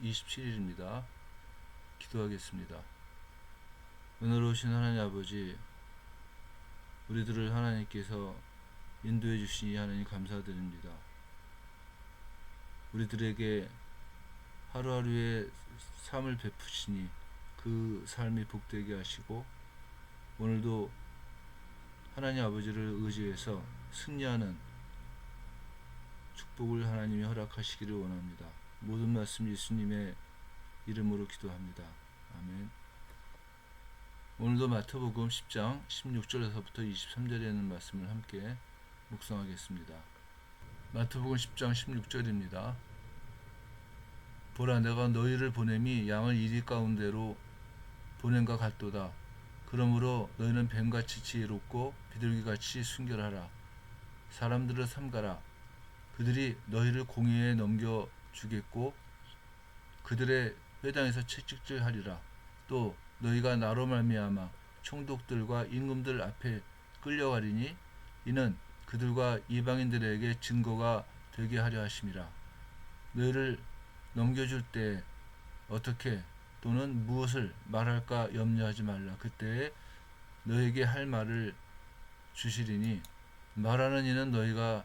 5월 27일입니다. 기도하겠습니다. 은혜로우신 하나님 아버지, 우리들을 하나님께서 인도해 주시니 하나님 감사드립니다. 우리들에게 하루하루의 삶을 베푸시니 그 삶이 복되게 하시고 오늘도 하나님 아버지를 의지해서 승리하는 축복을 하나님이 허락하시기를 원합니다. 모든 말씀 예수님의 이름으로 기도합니다. 아멘. 오늘도 마태복음 10장 16절에서부터 23절에 있는 말씀을 함께 묵상하겠습니다. 마태복음 10장 16절입니다. 보라 내가 너희를 보냄이 양을 이리 가운데로 보낸과 같도다. 그러므로 너희는 뱀같이 지혜롭고 비둘기같이 순결하라. 사람들을 삼가라. 그들이 너희를 공의에 넘겨 주겠고 그들의 회당에서 채찍질하리라. 또 너희가 나로 말미암아 총독들과 임금들 앞에 끌려가리니 이는 그들과 이방인들에게 증거가 되게 하려 하심이라. 너희를 넘겨줄 때 어떻게 또는 무엇을 말할까 염려하지 말라. 그때에 너에게 할 말을 주시리니 말하는 이는 너희가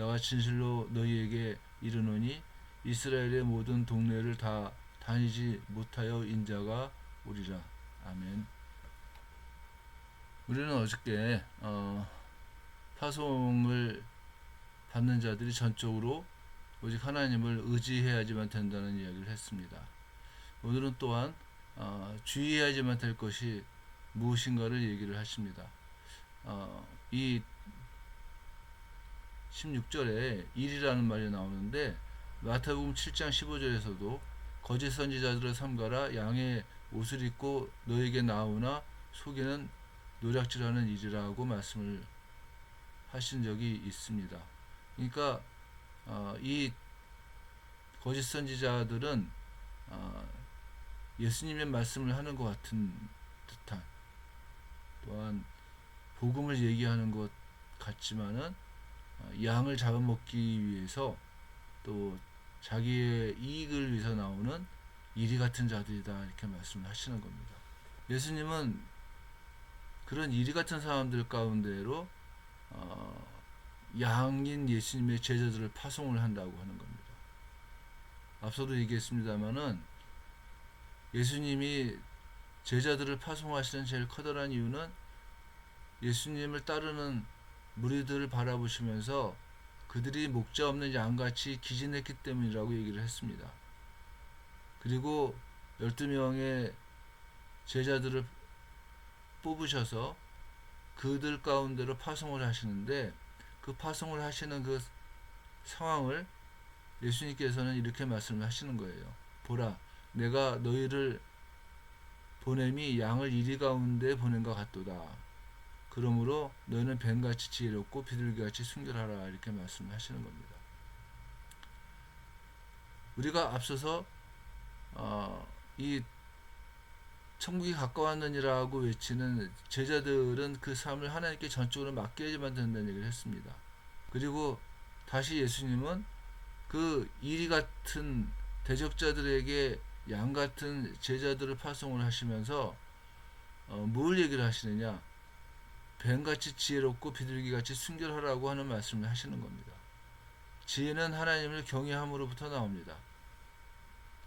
내가 진실로 너희에게 이르노니 이스라엘의 모든 동네를 다 다니지 못하여 인자가 오리라. 아멘. 우리는 어저께 어, 파송을 받는 자들이 전적으로 오직 하나님을 의지해야지만 된다는 이야기를 했습니다. 오늘은 또한 어, 주의해야지만 될 것이 무엇인가를 얘기를 하십니다. 어, 이 16절에 일이라는 말이 나오는데 마태복음 7장 15절에서도 거짓 선지자들을 삼가라 양의 옷을 입고 너에게 나오나 속에는 노략질하는 일이라고 말씀을 하신 적이 있습니다. 그러니까 어, 이 거짓 선지자들은 어, 예수님의 말씀을 하는 것 같은 듯한 또한 복음을 얘기하는 것 같지만은 어, 양을 잡아먹기 위해서 또 자기의 이익을 위해서 나오는 이리 같은 자들이다 이렇게 말씀하시는 겁니다. 예수님은 그런 이리 같은 사람들 가운데로 어, 양인 예수님의 제자들을 파송을 한다고 하는 겁니다. 앞서도 얘기했습니다마는 예수님이 제자들을 파송하시는 제일 커다란 이유는 예수님을 따르는 무리들을 바라보시면서 그들이 목자 없는 양같이 기진했기 때문이라고 얘기를 했습니다. 그리고 12명의 제자들을 뽑으셔서 그들 가운데로 파송을 하시는데 그 파송을 하시는 그 상황을 예수님께서는 이렇게 말씀을 하시는 거예요. 보라, 내가 너희를 보냄이 양을 이리 가운데 보낸 것 같도다. 그러므로 너희는 뱀같이 지혜롭고 비둘기같이 순결하라 이렇게 말씀을 하시는 겁니다. 우리가 앞서서 어, 이 천국이 가까웠느니라고 외치는 제자들은 그 삶을 하나님께 전적으로 맡겨야지만 된다는 얘기를 했습니다. 그리고 다시 예수님은 그 이리 같은 대적자들에게 양 같은 제자들을 파송을 하시면서 어, 뭘 얘기를 하시느냐? 뱀같이 지혜롭고 비둘기같이 순결하라고 하는 말씀을 하시는 겁니다. 지혜는 하나님을 경외함으로부터 나옵니다.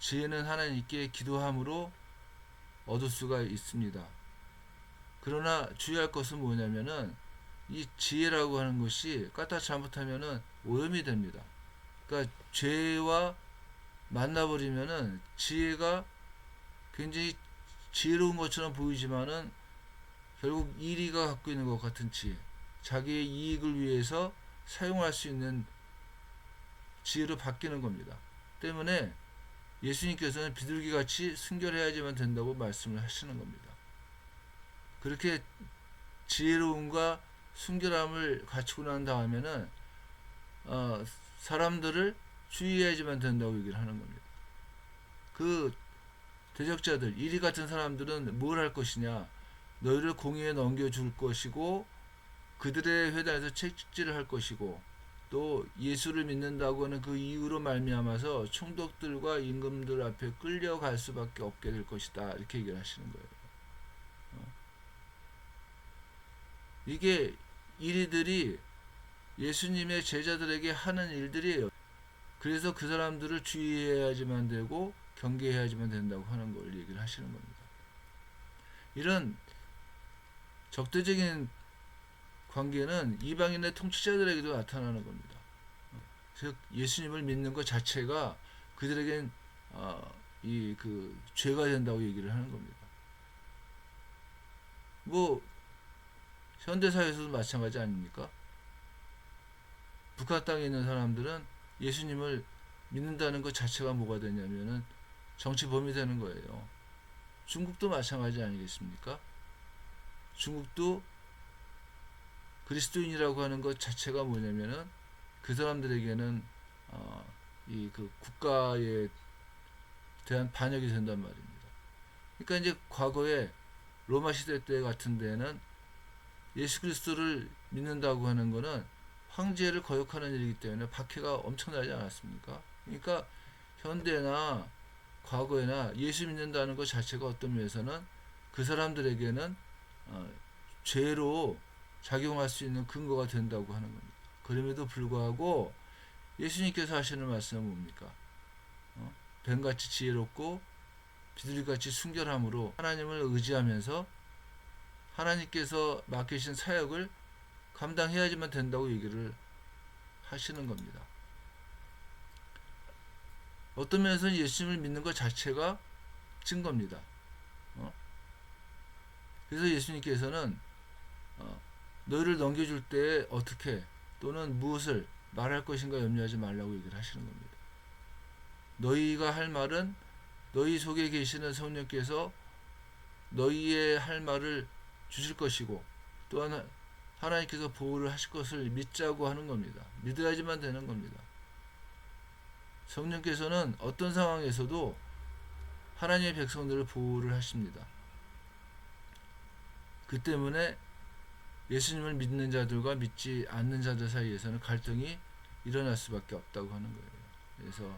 지혜는 하나님께 기도함으로 얻을 수가 있습니다. 그러나 주의할 것은 뭐냐면은 이 지혜라고 하는 것이 까딱 잘못하면은 오염이 됩니다. 그러니까 죄와 만나버리면은 지혜가 굉장히 지혜로운 것처럼 보이지만은 결국 이리가 갖고 있는 것 같은 지혜, 자기의 이익을 위해서 사용할 수 있는 지혜로 바뀌는 겁니다. 때문에 예수님께서는 비둘기 같이 순결해야지만 된다고 말씀을 하시는 겁니다. 그렇게 지혜로움과 순결함을 갖추고 난 다음에는 어, 사람들을 주의해야지만 된다고 얘기를 하는 겁니다. 그 대적자들, 이리 같은 사람들은 뭘 할 것이냐? 너희를 공의에 넘겨줄 것이고 그들의 회당에서 책질을 할 것이고 또 예수를 믿는다고 하는 그 이유로 말미암아서 총독들과 임금들 앞에 끌려갈 수밖에 없게 될 것이다 이렇게 얘기를 하시는 거예요. 어. 이게 이리들이 예수님의 제자들에게 하는 일들이에요. 그래서 그 사람들을 주의해야지만 되고 경계해야지만 된다고 하는 걸 얘기를 하시는 겁니다. 이런 적대적인 관계는 이방인의 통치자들에게도 나타나는 겁니다. 즉 예수님을 믿는 것 자체가 그들에겐 어, 이그 죄가 된다고 얘기를 하는 겁니다. 뭐 현대 사회에서도 마찬가지 아닙니까? 북한 땅에 있는 사람들은 예수님을 믿는다는 것 자체가 뭐가 되냐면은 정치범이 되는 거예요. 중국도 마찬가지 아니겠습니까? 중국도 그리스도인이라고 하는 것 자체가 뭐냐면은 그 사람들에게는 어, 이 그 국가에 대한 반역이 된단 말입니다. 그러니까 이제 과거에 로마 시대 때 같은 데는 예수 그리스도를 믿는다고 하는 거는 황제를 거역하는 일이기 때문에 박해가 엄청나지 않았습니까? 그러니까 현대나 과거에나 예수 믿는다는 것 자체가 어떤 면에서는 그 사람들에게는 어, 죄로 작용할 수 있는 근거가 된다고 하는 겁니다. 그럼에도 불구하고 예수님께서 하시는 말씀은 뭡니까? 어? 뱀같이 지혜롭고 비둘기같이 순결함으로 하나님을 의지하면서 하나님께서 맡기신 사역을 감당해야지만 된다고 얘기를 하시는 겁니다. 어떤 면에서는 예수님을 믿는 것 자체가 증거입니다. 어? 그래서 예수님께서는 어, 너희를 넘겨줄 때 어떻게 또는 무엇을 말할 것인가 염려하지 말라고 얘기를 하시는 겁니다. 너희가 할 말은 너희 속에 계시는 성령께서 너희의 할 말을 주실 것이고 또한 하나님께서 보호를 하실 것을 믿자고 하는 겁니다. 믿어야지만 되는 겁니다. 성령께서는 어떤 상황에서도 하나님의 백성들을 보호를 하십니다. 그 때문에 예수님을 믿는 자들과 믿지 않는 자들 사이에서는 갈등이 일어날 수밖에 없다고 하는 거예요. 그래서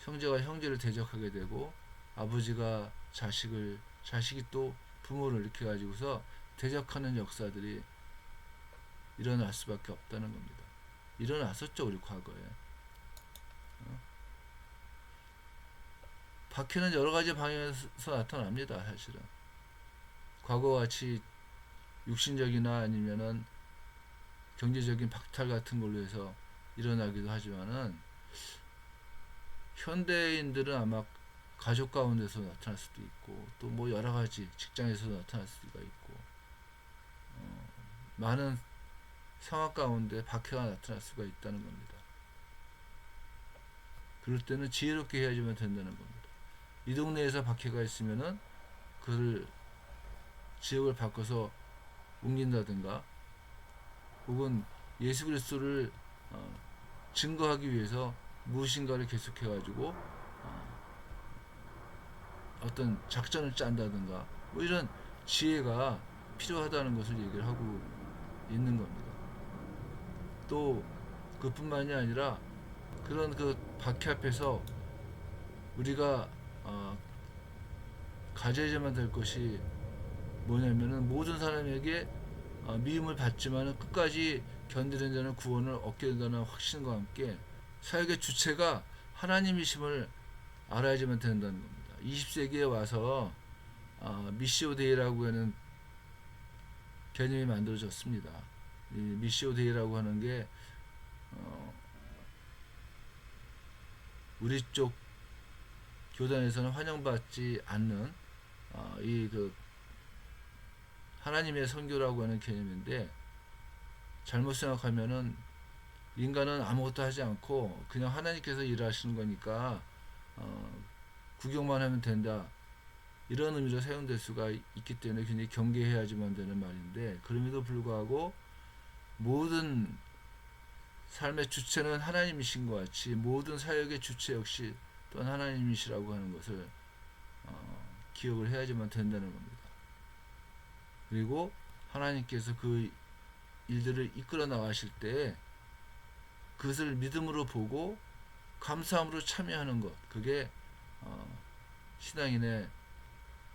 형제가 형제를 대적하게 되고 아버지가 자식을 자식이 또 부모를 이렇게 가지고서 대적하는 역사들이 일어날 수밖에 없다는 겁니다. 일어났었죠 우리 과거에. 어? 박해는 여러 가지 방향에서 나타납니다 사실은. 과거와 같이 육신적이나 아니면은 경제적인 박탈 같은 걸로 해서 일어나기도 하지만은 현대인들은 아마 가족 가운데서 나타날 수도 있고 또 뭐 여러 가지 직장에서 나타날 수가 있고 어, 많은 상황 가운데 박해가 나타날 수가 있다는 겁니다. 그럴 때는 지혜롭게 해야지만 된다는 겁니다. 이 동네에서 박해가 있으면은 그를 지역을 바꿔서 옮긴다든가 혹은 예수 그리스도를 어, 증거하기 위해서 무엇인가를 계속해 가지고 어, 어떤 작전을 짠다든가 뭐 이런 지혜가 필요하다는 것을 얘기를 하고 있는 겁니다. 또 그뿐만이 아니라 그런 그 박해 앞에서 우리가 어, 가져야만 될 것이 뭐냐면은 모든 사람에게 어, 미움을 받지만 끝까지 견디는 자는 구원을 얻게 된다는 확신과 함께 사역의 주체가 하나님이심을 알아야지만 된다는 겁니다. 20세기에 와서 어, 미시오 데이라고 하는 개념이 만들어졌습니다. 이 미시오 데이라고 하는 게 어, 우리 쪽 교단에서는 환영받지 않는 어, 이그 하나님의 선교라고 하는 개념인데 잘못 생각하면은 인간은 아무것도 하지 않고 그냥 하나님께서 일하시는 거니까 어, 구경만 하면 된다. 이런 의미로 사용될 수가 있기 때문에 굉장히 경계해야지만 되는 말인데 그럼에도 불구하고 모든 삶의 주체는 하나님이신 것 같이 모든 사역의 주체 역시 또한 하나님이시라고 하는 것을 어, 기억을 해야지만 된다는 겁니다. 그리고 하나님께서 그 일들을 이끌어 나가실 때 그것을 믿음으로 보고 감사함으로 참여하는 것 그게 어, 신앙인의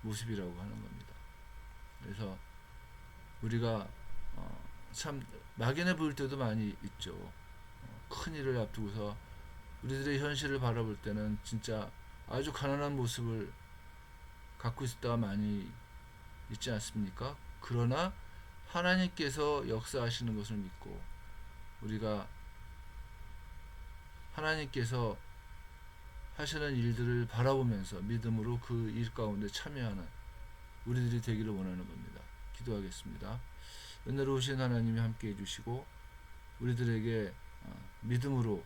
모습이라고 하는 겁니다. 그래서 우리가 어, 참 막연해 보일 때도 많이 있죠. 어, 큰 일을 앞두고서 우리들의 현실을 바라볼 때는 진짜 아주 가난한 모습을 갖고 있을 때가 많이 있지 않습니까? 그러나 하나님께서 역사하시는 것을 믿고 우리가 하나님께서 하시는 일들을 바라보면서 믿음으로 그 일 가운데 참여하는 우리들이 되기를 원하는 겁니다. 기도하겠습니다. 은혜로우신 하나님이 함께 해주시고 우리들에게 어, 믿음으로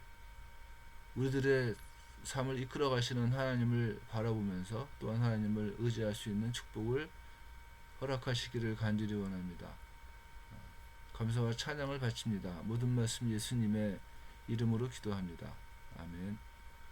우리들의 삶을 이끌어 가시는 하나님을 바라보면서 또한 하나님을 의지할 수 있는 축복을 허락하시기를 간절히 원합니다. 어, 감사와 찬양을 바칩니다. 모든 말씀 예수님의 이름으로 기도합니다. 아멘.